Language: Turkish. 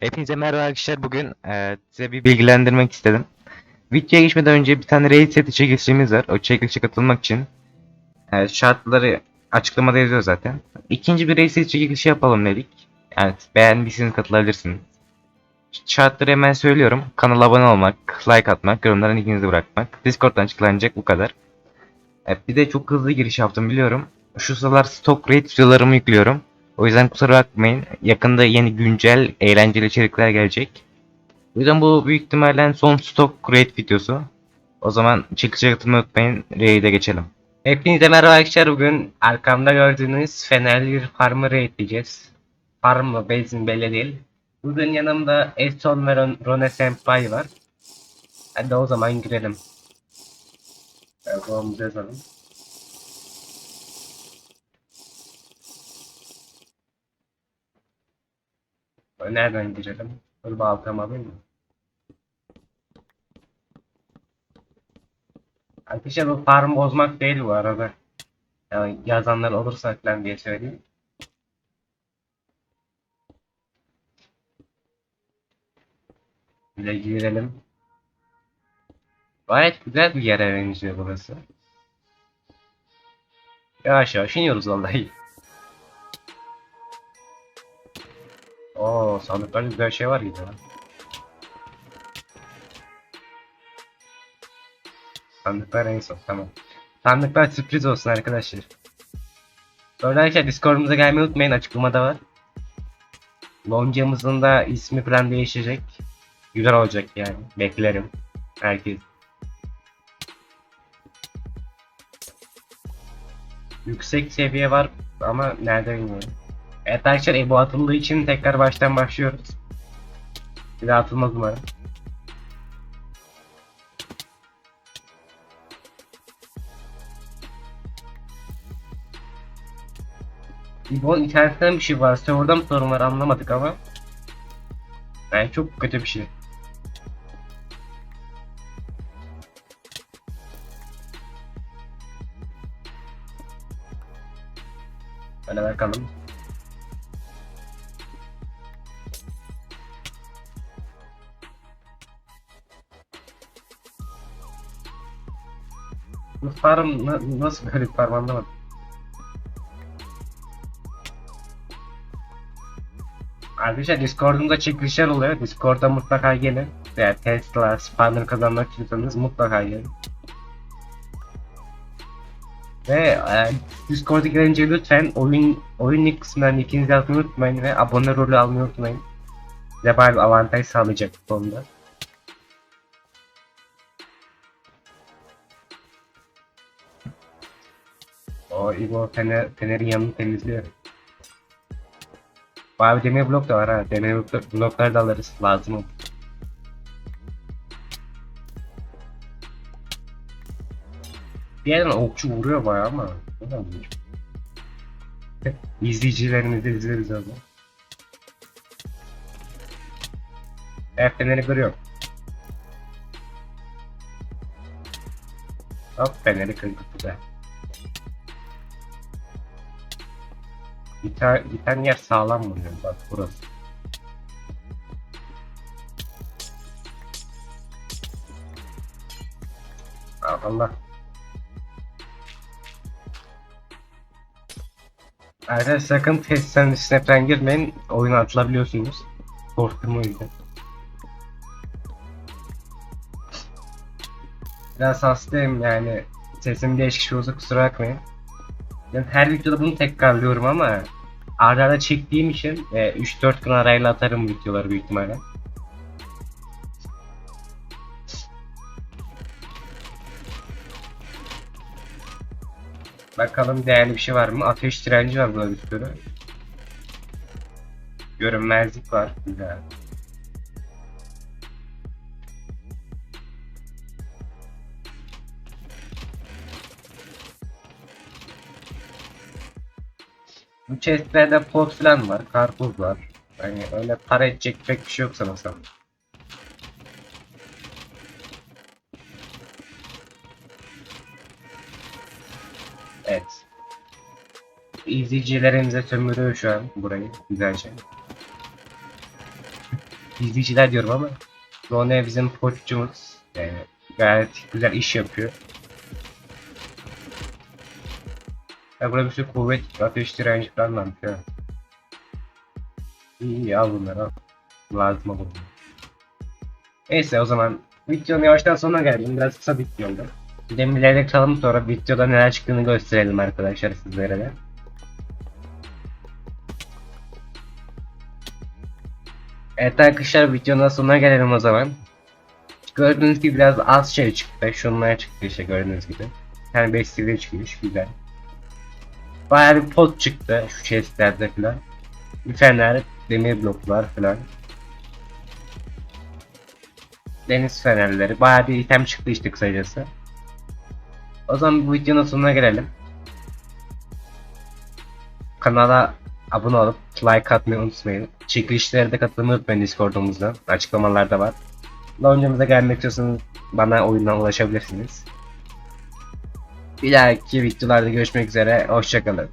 Hepinize merhaba arkadaşlar. Bugün eee, size bir bilgilendirmek istedim. Videoya geçmeden önce bir tane raid seti çekilişimiz var. O çekilişe katılmak için eee, şartları açıklamada yazıyor zaten. İkinci bir raid seti çekilişi yapalım dedik. Yani beğendiyseniz katılabilirsiniz. Şartları hemen söylüyorum. Kanala abone olmak, like atmak, yorumlara linkinizi bırakmak. Discord'dan açıklanacak bu kadar. Evet, bir de çok hızlı giriş yaptım biliyorum. Şu sıralar stok raid videolarımı yüklüyorum. O yüzden kusura bakmayın. Yakında yeni güncel eğlenceli içerikler gelecek. O yüzden bu büyük ihtimalle son stok raid videosu. O zaman çekişe katılmayı unutmayın. Raid'e geçelim. Hepinize merhaba arkadaşlar. Bugün arkamda gördüğünüz fenerli bir farmı raidleyeceğiz. Farm mı base'in belli değil. Bugün yanımda Eston ve Ron Rone Senpai var. Hadi o zaman girelim. Telefonumuzu yazalım. Nereden girelim? Dur baltamı alayım mı? Arkadaşlar bu farm bozmak değil bu arada. Yani yazanlar olursa falan diye söyleyeyim. Bir de girelim. Gayet güzel bir yere benziyor burası. Yavaş yavaş iniyoruz vallahi. Oo sandıklarda güzel şey var gibi. Sandıklar en son tamam. Sandıklar sürpriz olsun arkadaşlar. Böyle arkadaşlar Discord'umuza gelmeyi unutmayın açıklamada var. Loncamızın da ismi falan değişecek. Güzel olacak yani. Beklerim. Herkes. Yüksek seviye var ama nerede bilmiyorum. Evet arkadaşlar Ebu atıldığı için tekrar baştan başlıyoruz. Bir daha atılmaz umarım. İbo'nun internetinden bir şey var. Server'da mı sorun var anlamadık ama. Yani çok kötü bir şey. Hadi bakalım. Bu farm na- nasıl bir farm anlamadım. Arkadaşlar Discord'umda çekilişler oluyor. Discord'a mutlaka gelin. Veya Tesla, Spawner kazanmak istiyorsanız mutlaka gelin. Ve e, Discord'a gelince lütfen oyun oyun kısmından linkinizi yazmayı unutmayın ve abone rolü almayı unutmayın. Size bayağı bir avantaj sağlayacak bu konuda. O İbo Fener, Fener'in yanını temizliyor. Bir demir blok da var ha. Demir blok, blokları da alırız. Lazım olur. Bir yerden okçu vuruyor bayağı ama. Neden vuruyor? İzleyicilerimiz de izleriz abi. Evet feneri kırıyor. Hop feneri kırdık güzel. Bir, bir tane yer sağlam vuruyor bak burası. Allah. Arkadaşlar sakın testten snap'ten girmeyin. Oyuna atılabiliyorsunuz. Korktum o yüzden. Biraz hastayım yani. Sesim değişik şey olsa kusura bakmayın. Ben her videoda bunu tekrarlıyorum ama arda arda çektiğim için e, 3-4 gün arayla atarım videoları büyük ihtimalle. Bakalım değerli bir şey var mı? Ateş direnci var burada bir sürü. Görünmezlik var. Güzel. Bu chestlerde pot falan var, karpuz var. Hani öyle para edecek pek bir şey yok sanırsam. Evet. İzleyicilerimize sömürüyor şu an burayı güzelce. izleyiciler diyorum ama Rone bizim koççumuz. Yani gayet güzel iş yapıyor. Ya burada bir sürü kuvvet, ateş direnci falan varmış ha. İyi iyi al bunları al. Lazım olur. Neyse o zaman videonun yavaştan sonuna geldim. Biraz kısa bitti oldu. Demirleri çalalım sonra videoda neler çıktığını gösterelim arkadaşlar sizlere de. Evet arkadaşlar videonun sonuna gelelim o zaman. Gördüğünüz gibi biraz az şey çıktı. Şunlar çıktı işte gördüğünüz gibi. Yani 5 seviye çıkmış güzel. Bayağı bir pot çıktı şu chestlerde falan. Bir fener, demir bloklar falan. Deniz fenerleri. Bayağı bir item çıktı işte kısacası. O zaman bu videonun sonuna gelelim. Kanala abone olup like atmayı unutmayın. Çekilişlere katılmayı unutmayın Discord'umuzda. Açıklamalarda var. Loncamıza gelmek istiyorsanız bana oyundan ulaşabilirsiniz. Dahaki videolarda görüşmek üzere. Hoşçakalın.